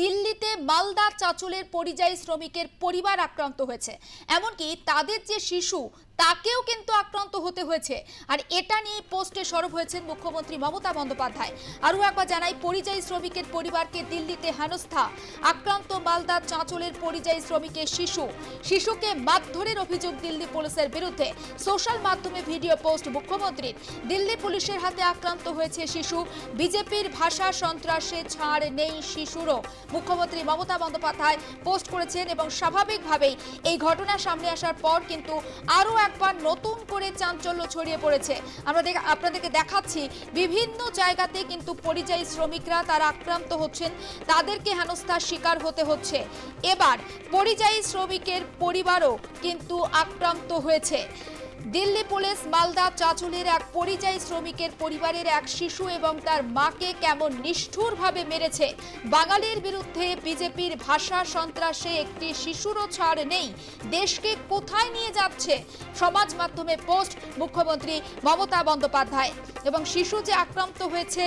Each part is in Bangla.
দিল্লিতে মালদা চাঁচলের পরিযায়ী শ্রমিকের পরিবার আক্রান্ত হয়েছে। এমনকি তাদের যে শিশু তাকেও কিন্তু আক্রান্ত হতে হয়েছে। আর এটা নিয়ে পোস্টে সরব হয়েছেন মুখ্যমন্ত্রী মমতা বন্দ্যোপাধ্যায়। আরও একবার জানাই, পরিযায়ী শ্রমিকের পরিবারকে দিল্লিতে হেনস্থা। আক্রান্ত মালদা চাঁচলের পরিযায়ী শ্রমিকের শিশু। শিশুকে মারধরের অভিযোগ দিল্লি পুলিশের বিরুদ্ধে। সোশ্যাল মাধ্যমে ভিডিও পোস্ট মুখ্যমন্ত্রীর। দিল্লি পুলিশের হাতে আক্রান্ত হয়েছে শিশু। বিজেপির ভাষা সন্ত্রাসে ছাড় নেই শিশুরও। মুখ্যমন্ত্রী মমতা বন্দ্যোপাধ্যায় পোস্ট করেছেন এবং স্বাভাবিকভাবেই এই ঘটনা সামনে আসার পর কিন্তু আরও একবার নতুন করে চাঞ্চল্য ছড়িয়ে পড়েছে। আমরা দেখ- আপনাদেরকে দেখাচ্ছি, বিভিন্ন জায়গাতে কিন্তু পরিযায়ী শ্রমিকরা তারা আক্রান্ত হচ্ছেন। তাদেরকে হেনস্থার শিকার হতে হচ্ছে। এবার পরিযায়ী শ্রমিকের পরিবারও কিন্তু আক্রান্ত হয়েছে। দিল্লি পুলিশ মালদা চাঁচলের এক পরিযায়ী শ্রমিকের পরিবারের এক শিশু এবং তার মাকে কেমন নিষ্ঠুরভাবে মেরেছে? বাঙালির বিরুদ্ধে বিজেপির ভাষা সন্ত্রাসে একটি শিশুরও ছাড় নেই। দেশকে কোথায় নিয়ে যাচ্ছে? সমাজ মাধ্যমে পোস্ট, মুখ্যমন্ত্রী মমতা বন্দ্যোপাধ্যায়। এবং শিশু যে আক্রান্ত হয়েছে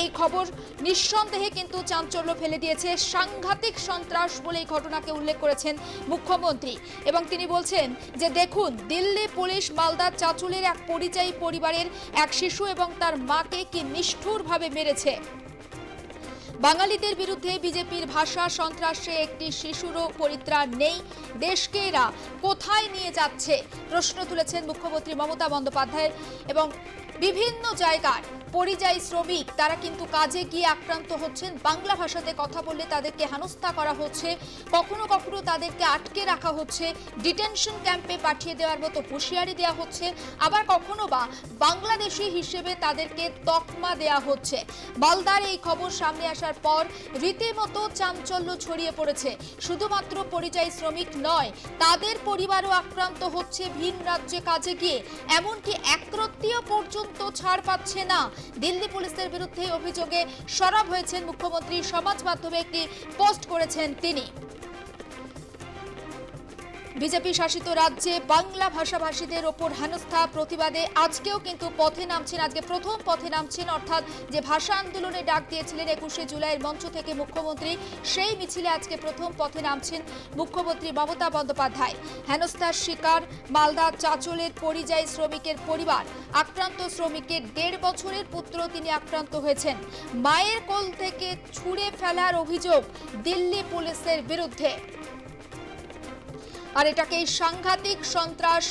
এই খবর নিঃসন্দেহে কিন্তু চাঞ্চল্য ফেলে দিয়েছে। সাংঘাতিক সন্ত্রাস বলে এই ঘটনাকে উল্লেখ করেছেন মুখ্যমন্ত্রী। এবং তিনি বলছেন যে, দেখুন, দিল্লি পুলিশ মালদার চাঁচুলের এক পরিযায়ী পরিবারের এক শিশু এবং তার মাকে কি নিষ্ঠুরভাবে মেরেছে? বাঙালিদের বিরুদ্ধে বিজেপির ভাষা সন্ত্রাসে একটি শিশুরও পরিত্রাণ নেই। দেশকে এরা কোথায় নিয়ে যাচ্ছে? প্রশ্ন তুলেছেন মুখ্যমন্ত্রী মমতা বন্দ্যোপাধ্যায় এবং বিভিন্ন জায়গার পরিযায়ী শ্রমিক, তারা কিন্তু কাজে গিয়ে আক্রান্ত হচ্ছেন। বাংলা ভাষাতে কথা বললে তাদেরকে হেনস্থা করা হচ্ছে। কখনো কখনো তাদেরকে আটকে রাখা হচ্ছে। ডিটেনশন ক্যাম্পে পাঠিয়ে দেওয়ার মতো হুঁশিয়ারি দেওয়া হচ্ছে। আবার কখনো বা বাংলাদেশি হিসেবে তাদেরকে তকমা দেওয়া হচ্ছে। মালদার এই খবর সামনে আসার পর রীতিমতো চাঞ্চল্য ছড়িয়ে পড়েছে। শুধুমাত্র পরিযায়ী শ্রমিক নয়, তাদের পরিবারও আক্রান্ত হচ্ছে ভিন রাজ্যে কাজে গিয়ে। এমনকি একরত্তীয় পর্যন্ত ছাড় পাচ্ছে না। দিল্লি পুলিশের বিরুদ্ধে অভিযোগে সরব হয়েছেন মুখ্যমন্ত্রী সমাজ মাধ্যমে একটি পোস্ট করেছেন তিনি। বিজেপি শাসিত রাজ্যে বাংলা ভাষাভাষীদের ওপর হেনস্থা, প্রতিবাদে আজকেও কিন্তু পথে নামছেন, আজকে প্রথম পথে নামছেন, অর্থাৎ যে ভাষা আন্দোলনে ডাক দিয়েছিলেন একুশে জুলাইয়ের মঞ্চ থেকে মুখ্যমন্ত্রী, সেই মিছিলে আজকে প্রথম পথে নামছেন মুখ্যমন্ত্রী মমতা বন্দ্যোপাধ্যায়। হেনস্থার শিকার মালদা চাচলের পরিযায়ী শ্রমিকের পরিবার, আক্রান্ত শ্রমিকের দেড় বছরের পুত্র তিনি আক্রান্ত হয়েছেন। মায়ের কোল থেকে ছুঁড়ে ফেলার অভিযোগ দিল্লি পুলিশের বিরুদ্ধে। আর এটাকে সাংঘাতিক সন্ত্রাস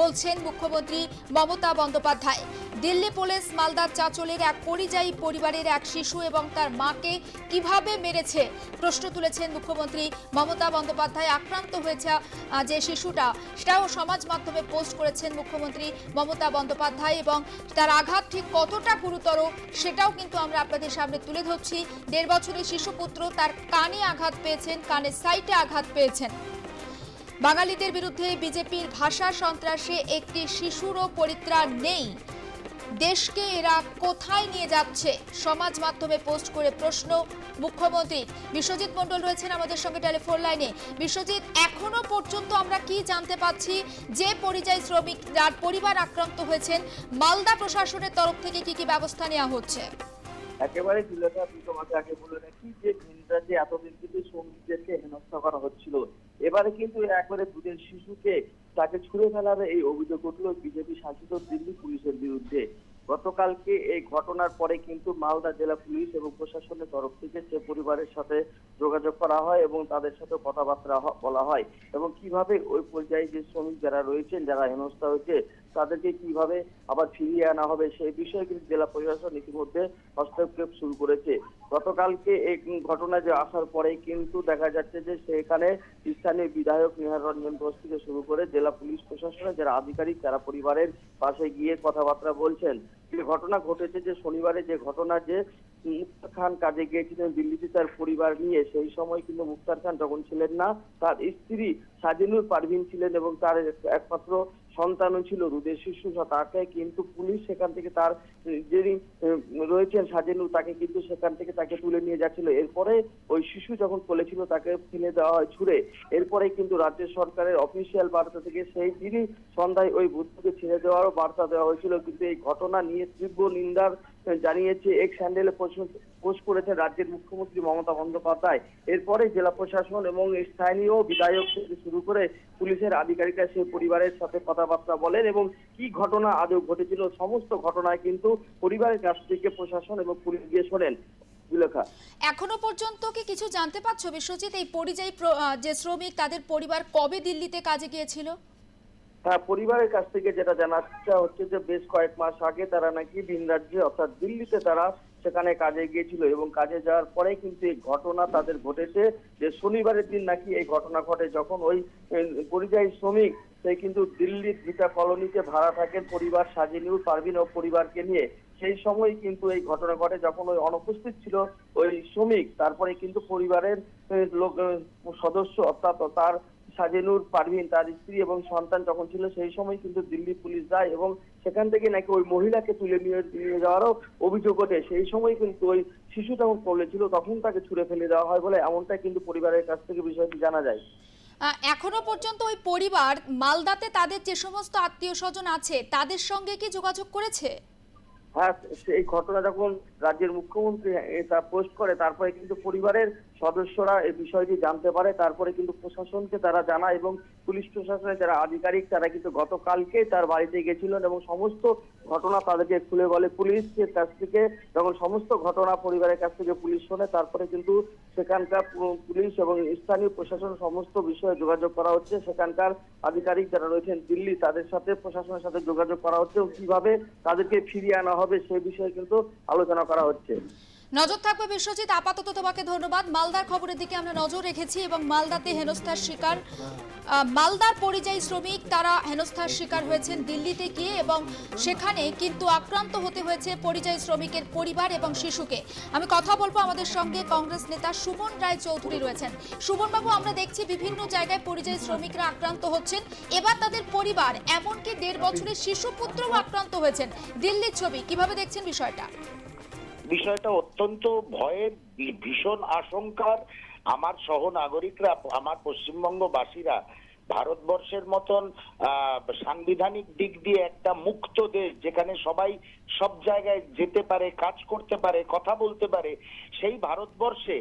বলছেন মুখ্যমন্ত্রী মমতা বন্দ্যোপাধ্যায়। দিল্লি পুলিশ মালদার চাঁচলের এক পরিযায়ী পরিবারের এক শিশু এবং তার মাকে কীভাবে মেরেছে প্রশ্ন তুলেছেন মুখ্যমন্ত্রী মমতা বন্দ্যোপাধ্যায়। আক্রান্ত হয়েছে যে শিশুটা, সেটাও সমাজ মাধ্যমে পোস্ট করেছেন মুখ্যমন্ত্রী মমতা বন্দ্যোপাধ্যায় এবং তার আঘাত ঠিক কতটা গুরুতর সেটাও কিন্তু আমরা আপনাদের সামনে তুলে ধরছি। দেড় বছরের শিশুপুত্র তার কানে আঘাত পেয়েছেন, কানে সাইটে আঘাত পেয়েছেন। বাঙালিদের বিরুদ্ধে বিজেপির ভাষা সন্ত্রাসে একটি শিশুরও পরিত্রাণ নেই। দেশকে এরা কোথায় নিয়ে যাচ্ছে? সমাজ মাধ্যমে পোস্ট করে প্রশ্ন। মুখ্যমন্ত্রী বিশ্বজিৎ মণ্ডল রয়েছেন আমাদের সঙ্গে টেলিফোন লাইনে। বিশ্বজিৎ, এখনও পর্যন্ত আমরা কি জানতে পাচ্ছি? যে পরিযায়ী শ্রমিক যার পরিবার আক্রান্ত হয়েছেন, মালদা প্রশাসনের তরফ থেকে কি কি ব্যবস্থা নেওয়া হচ্ছে? একেবারে তোমাকে আগে বলে রাখি যে এতদিন কিন্তু শ্রমিকদেরকে হেনস্থা করা হচ্ছিল। এবারে কিন্তু একবারে দুধের শিশুকে তাকে ছুড়ে ফেলার এই অভিযোগ উঠল বিজেপি শাসিত দিল্লি পুলিশের বিরুদ্ধে। গতকালকে এই ঘটনার পরে কিন্তু মালদা জেলা পুলিশ এবং প্রশাসনের তরফ থেকে সে পরিবারের সাথে যোগাযোগ করা হয় এবং তাদের সাথে কথাবার্তা বলা হয়। এবং কীভাবে ওই পর্যায়ে যে শ্রমিক যারা রয়েছেন, যারা হেনস্থা হয়েছে তাদেরকে কীভাবে আবার ফিরিয়ে আনা হবে সেই বিষয়ে কিন্তু জেলা প্রশাসন ইতিমধ্যে হস্তক্ষেপ শুরু করেছে। গতকালকে এই ঘটনা যে আসার পরে কিন্তু দেখা যাচ্ছে যে সেখানে স্থানীয় বিধায়ক নিহার রঞ্জন ঘোষ থেকে শুরু করে জেলা পুলিশ প্রশাসনের যারা আধিকারিক তারা পরিবারের পাশে গিয়ে কথাবার্তা বলছেন। যে ঘটনা ঘটেছে যে শনিবারে যে ঘটনা যে মুক্তার খান কাজে গিয়েছিলেন দিল্লিতে তার পরিবার নিয়ে, সেই সময় কিন্তু মুক্তার খান যখন ছিলেন না। তার স্ত্রী সাজিনুর পারভিন ছিলেন এবং তার একমাত্র সন্তানও ছিল, রুদের শিশু তাকে কিন্তু পুলিশ সেখান থেকে তার, যিনি রয়েছেন সাজেনু তাকে কিন্তু সেখান থেকে তাকে তুলে নিয়ে যাচ্ছিল। এরপরে ওই শিশু যখন কোলেছিল তাকে ফেলে দেওয়া হয় ছুড়ে। এরপরে কিন্তু রাজ্য সরকারের অফিসিয়াল বার্তা থেকে সেই দিনই সন্ধ্যায় ওই বুদ্ধকে ছেড়ে দেওয়ারও বার্তা দেওয়া হয়েছিল। কিন্তু এই ঘটনা নিয়ে তীব্র নিন্দার জানিয়েছে, এক স্যান্ডেলে পোস্ট করেছে রাজ্যের মুখ্যমন্ত্রী মমতা বন্দ্যোপাধ্যায়। এরপরে জেলা প্রশাসন এবং স্থানীয় বিধায়ক থেকে শুরু করে পুলিশের আধিকারিকরা সেই পরিবারের সাথে কথাবার্তা বলেন এবং কি ঘটনা আদৌ ঘটেছিল সমস্ত ঘটনায় কিন্তু পরিবারের কাছ থেকে প্রশাসন এবং পুলিশ গিয়ে শোনেন। এখনও পর্যন্ত কি কিছু জানতে পারছ বিশ্বজিৎ? এই পরিযায়ী যে শ্রমিক তাদের পরিবার কবে দিল্লিতে কাজে গিয়েছিল? হ্যাঁ পরিবারের কাছ থেকে যেটা জানাচ্ছে হচ্ছে যে বেশ কয়েক মাস আগে তারা নাকি ভিন রাজ্যে অর্থাৎ দিল্লিতে তারা সেখানে কাজে গিয়েছিল এবং কাজে যাওয়ার পরে কিন্তু এই ঘটনা তাদের ঘটেছে যে শনিবারের দিন নাকি এই ঘটনা ঘটে। যখন ওই পরিযায়ী শ্রমিক, সে কিন্তু দিল্লির ভিটা কলোনিতে ভাড়া থাকেন পরিবার সাজিনুর পারভিন ও পরিবারকে নিয়ে। সেই সময় কিন্তু এই ঘটনা ঘটে যখন ওই অনুপস্থিত ছিল ওই শ্রমিক, তারপরে কিন্তু পরিবারের লোক সদস্য অর্থাৎ তার সাজেনুর পারভিন তার স্ত্রী এবং সন্তান যখন ছিল সেই সময় কিন্তু দিল্লি পুলিশ যায় এবং সেখান থেকে নাকি ওই মহিলাকে তুলে নিয়ে নিয়ে যাওয়ারও অভিযোগ ওঠে। সেই সময় কিন্তু ওই শিশু যখন কোলে ছিল তখন তাকে ছুড়ে ফেলে দেওয়া হয় বলে এমনটাই কিন্তু পরিবারের কাছ থেকে বিষয়টি জানা যায়। এখনও পর্যন্ত ওই পরিবার মালদাতে তাদের যে সমস্ত আত্মীয় স্বজন আছে তাদের সঙ্গে কি যোগাযোগ করেছে? হ্যাঁ সেই ঘটনা যখন রাজ্যের মুখ্যমন্ত্রী এটা পোস্ট করে তারপরে কিন্তু পরিবারের সদস্যরা এই বিষয়টি জানতে পারে। তারপরে কিন্তু প্রশাসনকে তারা জানায় এবং পুলিশ প্রশাসনের যারা আধিকারিক, তারা কিন্তু গতকালকে তার বাড়িতে গেছিলেন এবং সমস্ত ঘটনা তাদেরকে খুলে বলে। পুলিশের কাছ থেকে যখন সমস্ত ঘটনা পরিবারের কাছ থেকে পুলিশ শোনে, তারপরে কিন্তু সেখানকার পুলিশ এবং স্থানীয় প্রশাসন সমস্ত বিষয়ে যোগাযোগ করা হচ্ছে। সেখানকার আধিকারিক যারা রয়েছেন দিল্লি, তাদের সাথে প্রশাসনের সাথে যোগাযোগ করা হচ্ছে এবং কীভাবে তাদেরকে ফিরিয়ে আনা হবে সে বিষয়ে কিন্তু আলোচনা করা হচ্ছে। নজর থাকবে বিশ্বজিৎ, আপাতত তোমাকে ধন্যবাদ। মালদার খবরের দিকে আমরা নজর রেখেছি এবং মালদাতে হেনস্থার শিকার মালদার পরিযায়ী শ্রমিক, তারা হেনস্থার শিকার হয়েছেন দিল্লিতে গিয়ে এবং সেখানে কিন্তু আক্রান্ত হতে হয়েছে পরিযায়ী শ্রমিকের পরিবার এবং শিশুকে। আমি কথা বলব আমাদের সঙ্গে কংগ্রেস নেতা সুমন রায় চৌধুরী রয়েছেন। সুমন বাবু আমরা দেখছি বিভিন্ন জায়গায় পরিযায়ী শ্রমিকরা আক্রান্ত হচ্ছেন। এবার তাদের পরিবার, এমনকি দেড় বছরের শিশু পুত্রও আক্রান্ত হয়েছেন। দিল্লির ছবি, কীভাবে দেখছেন বিষয়টা? বিষয়টা অত্যন্ত ভয়ের ভীষণ আশঙ্কার। আমার সহ নাগরিকরা আমার পশ্চিমবঙ্গবাসীরা ভারতবর্ষের মতন সাংবিধানিক দিক দিয়ে একটা মুক্ত দেশ, যেখানে সবাই সব জায়গায় যেতে পারে, কাজ করতে পারে, কথা বলতে পারে, সেই ভারতবর্ষে,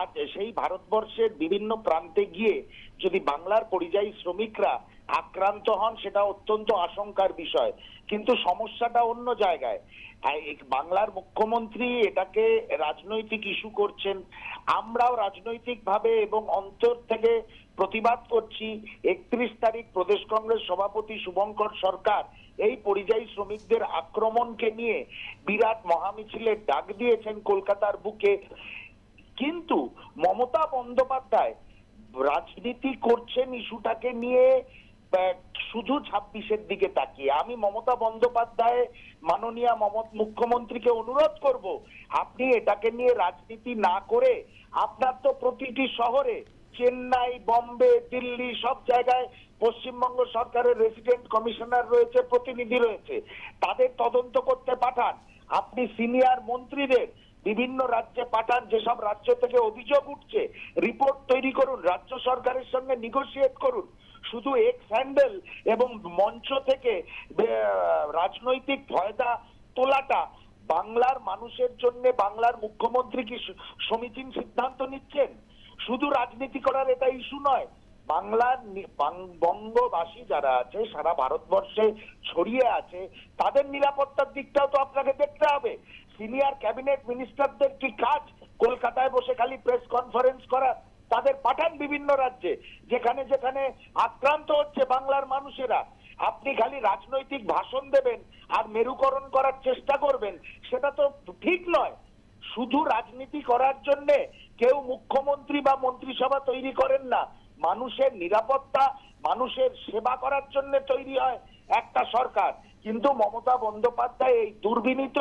আজ সেই ভারতবর্ষের বিভিন্ন প্রান্তে গিয়ে যদি বাংলার পরিযায়ী শ্রমিকরা আক্রান্ত হন সেটা অত্যন্ত আশঙ্কার বিষয়। কিন্তু সমস্যাটা অন্য জায়গায়। বাংলার মুখ্যমন্ত্রী এটাকে রাজনৈতিক ইস্যু করছেন। আমরাও রাজনৈতিক ভাবে এবং অন্তর থেকে প্রতিবাদ করছি। একত্রিশ তারিখ প্রদেশ কংগ্রেস সভাপতি শুভঙ্কর সরকার এই পরিযায়ী শ্রমিকদের আক্রমণকে নিয়ে বিরাট মহামিছিলের ডাক দিয়েছেন কলকাতার বুকে। কিন্তু মমতা বন্দ্যোপাধ্যায় রাজনীতি করছেন ইস্যুটাকে নিয়ে শুধু ছাব্বিশের দিকে তাকিয়ে। আমি মমতা বন্দ্যোপাধ্যায়, মাননীয় মুখ্যমন্ত্রীকে অনুরোধ করব, আপনি এটাকে নিয়ে রাজনীতি না করে আপনার তো প্রতিটি শহরে চেন্নাই, বম্বে, দিল্লি সব জায়গায় পশ্চিমবঙ্গ সরকারের রেসিডেন্ট কমিশনার রয়েছে, প্রতিনিধি রয়েছে। তাদের তদন্ত করতে পাঠান। আপনি সিনিয়র মন্ত্রীদের বিভিন্ন রাজ্যে পাঠান, যেসব রাজ্য থেকে অভিযোগ উঠছে। রিপোর্ট তৈরি করুন, রাজ্য সরকারের সঙ্গে নিগোসিয়েট করুন। শুধু এক স্যান্ডেল এবং মঞ্চ থেকে রাজনৈতিক ফয়দা তোলাটা বাংলার মানুষের জন্য বাংলার মুখ্যমন্ত্রী কি সমীচীন সিদ্ধান্ত নিচ্ছেন? শুধু রাজনীতি করার এটা ইস্যু নয়, বাংলার বঙ্গবাসী যারা আছে, সারা ভারতবর্ষে ছড়িয়ে আছে, তাদের নিরাপত্তার দিকটাও তো আপনাকে দেখতে হবে। সিনিয়র ক্যাবিনেট মিনিস্টারদের কি কাজ? কলকাতায় বসে খালি প্রেস কনফারেন্স করা তাদের পাঠান বিভিন্ন রাজ্যে, যেখানে যেখানে আক্রান্ত হচ্ছে বাংলার মানুষেরা। আপনি খালি রাজনৈতিক ভাষণ দেবেন আর মেরুকরণ করার চেষ্টা করবেন, সেটা তো ঠিক নয়। শুধু রাজনীতি করার জন্য কেউ মুখ্যমন্ত্রী বা মন্ত্রিসভা তৈরি করেন না। মানুষের নিরাপত্তা, মানুষের সেবা করার জন্য তৈরি হয় একটা সরকার। কিন্তু মমতা বন্দ্যোপাধ্যায় এই দুর্বিনীত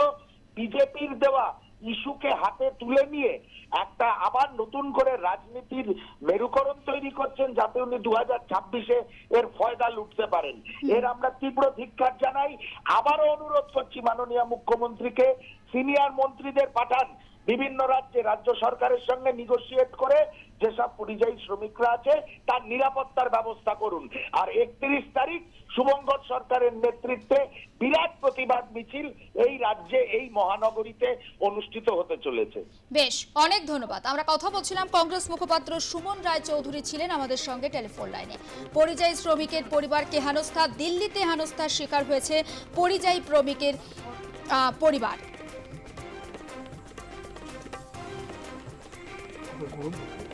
বিজেপির দেওয়া ইস্যুকে হাতে তুলে নিয়ে একটা আবার নতুন করে রাজনীতির মেরুকরণ তৈরি করছেন যাতে উনি দু হাজার ছাব্বিশে এর ফয়দা লুটতে পারেন। এর আমরা তীব্র ধিক্ষার জানাই। আবারও অনুরোধ করছি মাননীয় মুখ্যমন্ত্রীকে সিনিয়র মন্ত্রীদের পাঠান। বিভিন্ন রাজ্যে রাজ্য সরকারের সঙ্গে নিগোসিয়েট করে যেসব পরিযায়ী শ্রমিকরা আছে, তার নিরাপত্তার ব্যবস্থা করুন। আর একত্রিশ তারিখ শুভঙ্কর সরকারের নেতৃত্বে বিরাট প্রতিবাদ মিছিল এই রাজ্যে, এই মহানগরীতে অনুষ্ঠিত হতে চলেছে। বেশ, অনেক ধন্যবাদ। আমরা কথা বলছিলাম কংগ্রেস মুখপাত্র সুমন রায় চৌধুরী ছিলেন আমাদের সঙ্গে টেলিফোন লাইনে। পরিযায়ী শ্রমিকের পরিবারকে হেনস্থা দিল্লিতে হেনস্থার শিকার হয়েছে পরিযায়ী শ্রমিকের আহ, পরিবার